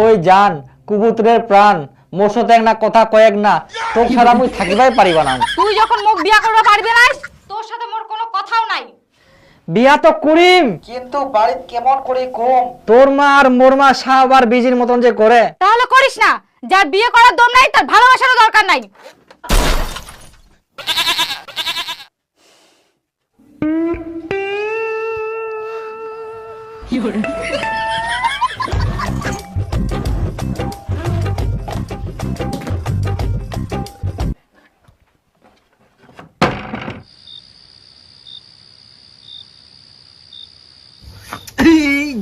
ওই জান কুবুতরের প্রাণ মোর সাথে এক না কথা কয়েক না তোর ছাড়া মুই থাকিবাই পারিবা না। তুই যখন মুখ বিয়া করবে পারবি না তোর সাথে মোর কোনো কথাও নাই। বিয়া তো করিম। কিন্তু বাড়িত কেমন করে কম? তোর মা আর মোর মা সাব আর বিজির মতন যে করে। তাহলে করিস না যার বিয়ে করার দম নাই তার ভালোবাসারও দরকার নাই। এই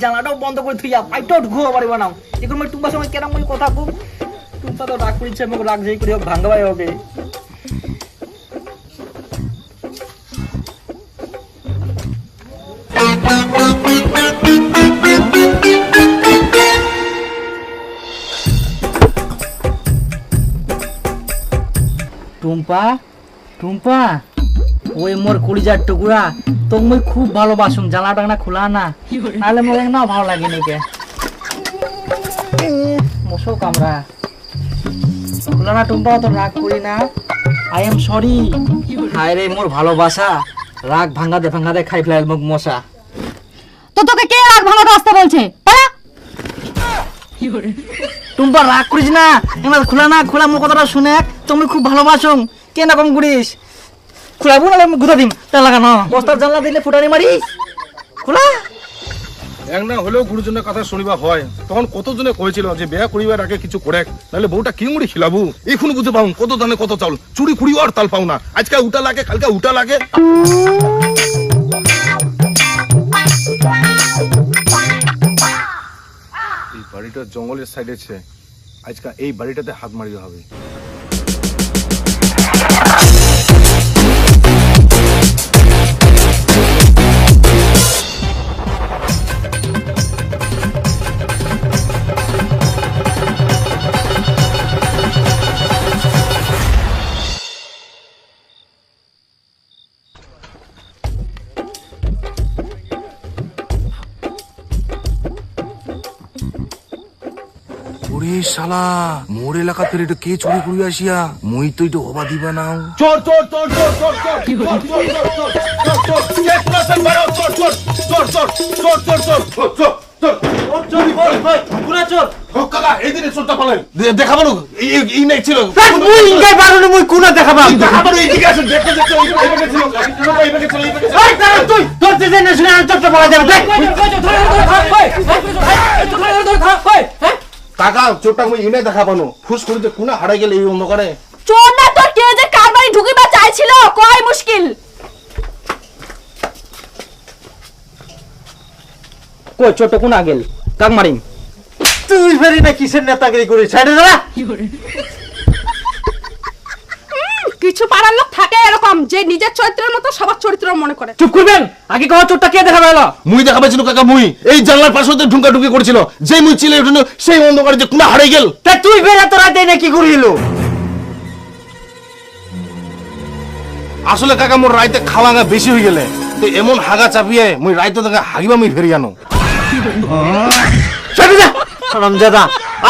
জানাটাও বন্ধ করে থুইয়া পাইটাও ঢুকো পারিবা না এখন মই টুম্বার সঙ্গে কেরাম মই কথা কম। টুম্পা তো রাগ করিছে মোক রাগ যেই করি হোক, ভাঙ্গাবাই হবে। টুম্পা টুম্পা, ওই মোর কলিজার টুকুরা। তোক মই খুব ভালোবাসুম জানা টানা খোলা না। নাহলে মোক না ভালো লাগে নিকে মশো কামরা খোলা না টুম্পা তো রাগ করি না। আই এম সরি হায় রে মোর ভালোবাসা। রাগ ভাঙ্গাতে ভাঙ্গাতে খাই ফেলাল মোক মশা। তো তোকে কে রাগ ভাঙাতে আসতে বলছে? টুম্পা রাগ করিস না। এবার খোলা না খোলা মোর কথাটা শুনে। তুমি খুব ভালোবাসুম। কে না কম করিস? খোলাবো না গুতা দিম। তা লাগানো। বস্তার জানলা দিলে ফুটানি মারিস খোলা। এক না হলেও গুরুজনের কথা শুনিবা হয় তখন কতজনে কয়েছিল যে বিয়া করিবার আগে কিছু করে নাহলে বউটা কি মুড়ি খিলাবু। এখন বুঝতে পাও কত দানে কত চাউল। চুরি খুড়ি আর তাল পাও না। আজকে উটা লাগে কালকে উটা লাগে। এই বাড়িটা জঙ্গলের সাইডে আছে আজকে এই বাড়িটাতে হাত মারিতে হবে। ওরে শালা মোর এলাকা ফের এটা কে চুরি করি আসিয়া মুই তো এটা হবা দিবা নাও চোর চোর চোর চোর চোর চোর চোর চোর চোর চোর চোর চোর চোর দেখাবো না এই এই নাই ছিল মুই ইনকাই পারো না মুই কোনা দেখাবা এইদিকে আসেন দেখতে দেখতে ছিল ছিল ছিল এই তুই তোর শুনে দেখ কাকা চোরটা মুই ইউনে দেখা পানো। ফুস করে যে কোনা হারাই গেল এই অন্ধকারে? চোর না তোর কে যে কার বাড়ি ঢুকিবা চাইছিল কয় মুশকিল। কই চোরটা কোনা গেল? কাক মারিম? তুই ফেরি না কিসের নেতাগিরি করিস? ছাড়ে দাঁড়া কিছু পাড়ার লোক থাকে এরকম যে নিজের চরিত্রের মতো সবার চরিত্র মনে করে। চুপ করবেন? আগে কহ চোরটা কে দেখাবে এলো? মুই দেখা পাইছিল কাকা মুই। এই জানলার পাশে হতে ঢুকা ঢুকি করেছিল। যেই মুই চিলে উঠল সেই অন্ধকারে যে কোনা হারাই গেল। তা তুই ফের এত রাতে না কি করিল আসলে কাকা মোর রাইতে খাওয়া গা বেশি হয়ে গেলে। তো এমন হাগা চাপিয়ে মুই রাইতে দেখা হাগিবা মুই ফেরি আনো। সাইডে যা। রমজাদা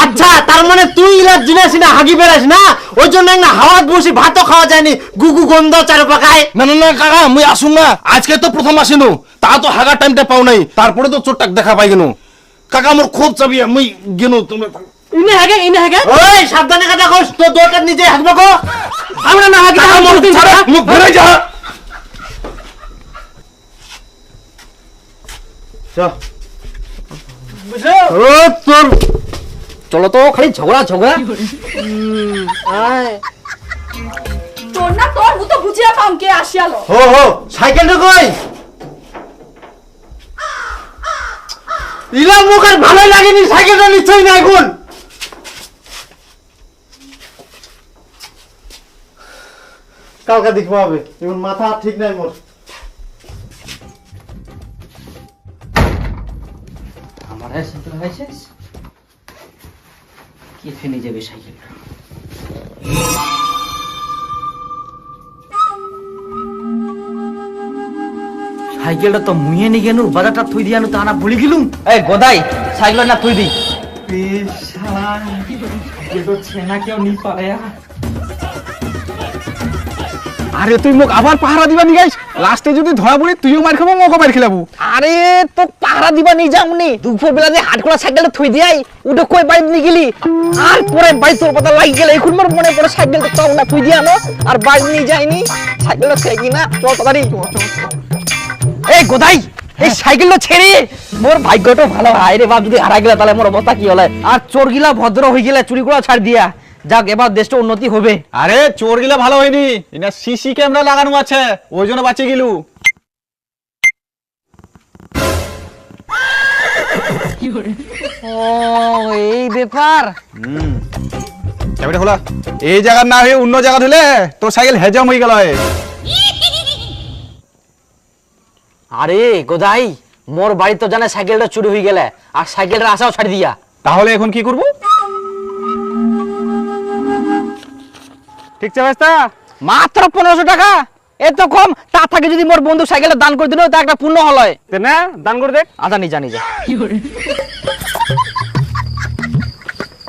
আচ্ছা তার মানে তুই ইলা জিনিস না হাগি বেড়াস না ওই জন্য না হাওয়াত বসি ভাতও খাওয়া যায়নি গুগু গন্ধ চারপাকায়। না না না কাকা মুই আসুন না। আজকে তো প্রথম আসিনু। তা তো হাগা টাইমটা পাও নাই। তারপরে তো চোরটাক দেখা পাই গেল কাকা মোর খুব চাপিয়ে মুই গেনু তোমরা ইনে হাগে ইনে হাগে। ওই সাবধানে কথা কস তো দোটা নিজে হাগবে কো। আমরা না হাগে কাকা মোর ছাড়া, মুখ ভরে যা। ও তোর চলো তো খালি ঝগড়া ঝগড়া। আয়। না তোর মতো বুঝিয়া পাম কে আসিয়ালো হো হো সাইকেলটা কই ইলা মুখ আর ভালো লাগেনি সাইকেলটা নিশ্চয়ই না এখন। কালকে দেখব হবে এখন মাথা ঠিক নাই মোর। আমার সাইকেল লাগাইছিস কেফে নিয়ে যাবে সাইকেল সাইকেলটা তো মুয়ে নি গেল বাজারটা থুই দিয়ে আনো তা না ভুলে গেলুম? এ গোদাই সাইকেল না থুই দি। ছেনা কেউ নি পারে আরে, তুই মোক আবার পাহারা দিবা নি গাইস লাস্টে যদি ধরা পড়ি তুইও মার খাব, মকো মার খেলাবো। আরে তো পাহারা দিবা নিয়ে যাও নি। দুপুর বেলা যে হাট করা সাইকেলটা থই দিয়াই উঠে কই বাইক নিয়ে গেলি আর পরে বাইক তোর কথা লাগি গেলে এখন মোর মনে পড়ে সাইকেলটা চাও না থই দিয়া নো? আর বাইক নিয়ে যাইনি সাইকেলটা থেকে না চল তাড়াতাড়ি এই গোদাই, এই সাইকেলটা ছেড়ে। মোর ভাগ্যটা ভালো হয় রে বাপ, যদি হারা গেলে তাহলে মোর অবস্থা কি হলে? আর চোর গিলা ভদ্র হয়ে গেলে চুরি করা ছাড় দিয়া। যাক এবার দেশটা উন্নতি হবে। আরে চোর গিলা ভালো হয়নি। এটা সিসি ক্যামেরা লাগানো আছে। ওই জন্য বাঁচে গেলু। ও এই ব্যাপার। খোলা। এই না হয়ে অন্য জায়গা ধুলে তোর সাইকেল হেজাম হয়ে গেল আরে গোদাই মোর বাড়ি তো জানে সাইকেলটা চুরি হয়ে গেলে আর সাইকেলটা আসাও ছাড়ি দিয়া। তাহলে এখন কি করব? ঠিক আছে মাত্র পনেরোশো টাকা? এত কম? তা থাকে যদি মোর বন্ধু সাইকেলটা দান করে দিল তা একটা পূর্ণ হলয় না দান করে দেখ আচ্ছা নিজা নিজা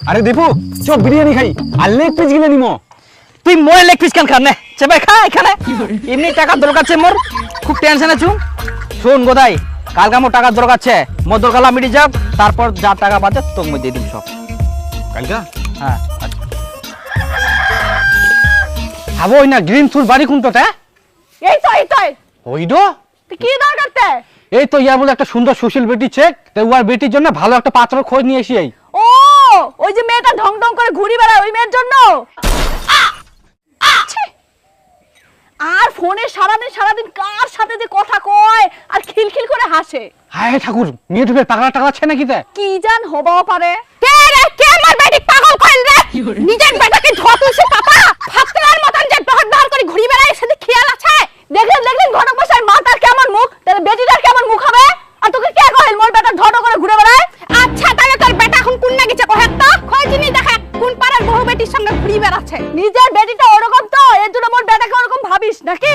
আরে দীপু চ বিরিয়ানি খাই। আর লেগ পিস গিলে নিমো। তুই মোরে লেগ পিস কেন খান নে চেপে খা এখানে। এমনি টাকা দরকার আছে মোর। খুব টেনশন আছু? শোন গোদাই কালকে মোর টাকার দরকার আছে। মোর দরকার মিটি যাক তারপর যা টাকা বাঁচে তোকে মই দিয়ে দিম সব। কালকা? হ্যাঁ খাব না গ্রিন বাড়ি এই তো এই তো। ওই ডো কি দরকার তে? এই তো ইয়ার বলে একটা সুন্দর সুশীল বেটি চেক। তাই বেটির জন্য ভালো একটা পাত্র খোঁজ নিয়ে এসি এই। ও ওই যে মেয়েটা ঢং ঢং করে ঘুরি বেড়ায় ওই মেয়ের জন্য? আর ফোনে সারাদিন সারাদিন কার সাথে যে কথা কয় আর খিলখিল করে হাসে? হায় ঠাকুর মেয়ে ঢুকে পাগলা টাগলা আছে নাকি তে? কি জান হবাও পারে? কে রে কে আমার বেটি পাগল কইল রে? নিজের বেটাকে ধতুলছে পাপা? ফাতরার করে ঘুরি বেড়ায় সেদিক খেয়াল আছে? দেখলেন দেখলেন ঘটক মশাই মাতার কেমন মুখ? তাহলে বেটিটার কেমন মুখ হবে? আর তোকে কে কহিল, মোর বেটা ঢট করে ঘুরে বেড়ায়? আচ্ছা তাহলে তোর বেটা এখন কোন না গেছে কহে তো? খোঁজ নি দেখা, কোন পাড়ার বহু বেটির সঙ্গে ঘুরি বেড়াচ্ছে? নিজের বেটিটা ওরকম তো, এর জন্য মোর বেটাকে ওরকম ভাবিস নাকি?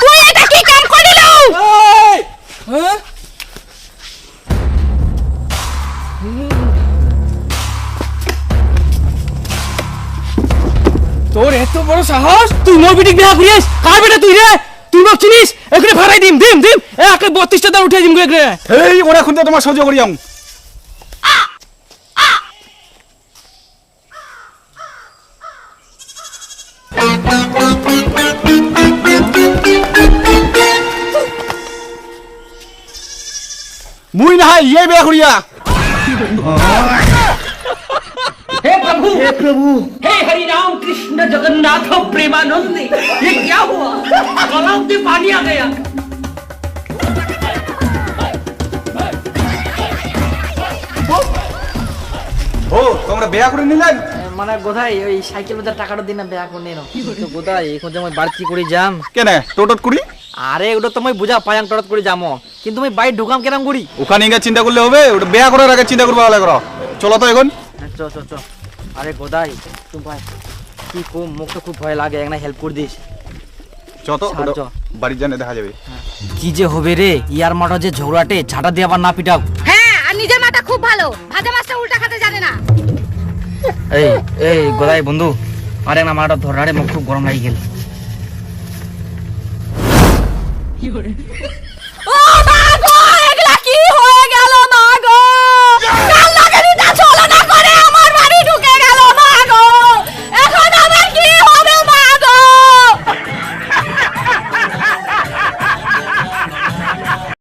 তুই এটা কি কাম করিলু তোর এত বড় সাহস? তুই মোর বিটিক বিয়া করিস কার বেটা তুই রে? তুই মোক চিনিস? এখানে ভাড়াই দিম দিম দিম। এ, আকে 32 টা দাম উঠাই দিম এখানে। এই, ওরা খুনতে তোমার সহ্য করি মুই না হয় ইয়ে বিয়া করিয়া हे हरि राम कृष्ण जगन्नाथ प्रेमानंद ये क्या हुआ तालाब में पानी आ गया ও তোমরা বিয়া করে নিলেন মানে গোদাই ওই সাইকেল বাজার টাকাটা দিন না বেয়া করে নিও তো গোদাই এখন যে মই বাড়তি করে যাম কেনে টোটট করি আরে ওটা তো মই বুঝা পায়াং টরত করে যামো। কিন্তু মই বাইক ঢুকাম কেরাম করি? ওখানে গিয়ে চিন্তা করলে হবে ওটা বিয়া করার আগে চিন্তা করব আলাদা করো চলো তো এখন। হ্যাঁ, চ চ চ আরে গোদাই তুই ভাই কি কম? মুখ তো খুব ভয় লাগে একটা হেল্প করে দিস। চ তো ছাড়, ওটা চ। বাড়ির জানে দেখা যাবে। কি যে হবে রে ইয়ার মাঠা যে ঝগড়াটে ঝাঁটা দিয়ে আবার না পিটাও। হ্যাঁ আর নিজের মাথা খুব ভালো। ভাজা মাছটা উল্টা খেতে জানে না। এই এই গোদাই বন্ধু আরে না মাটা ধরারে মুখ খুব গরম লাগি গেল। 有人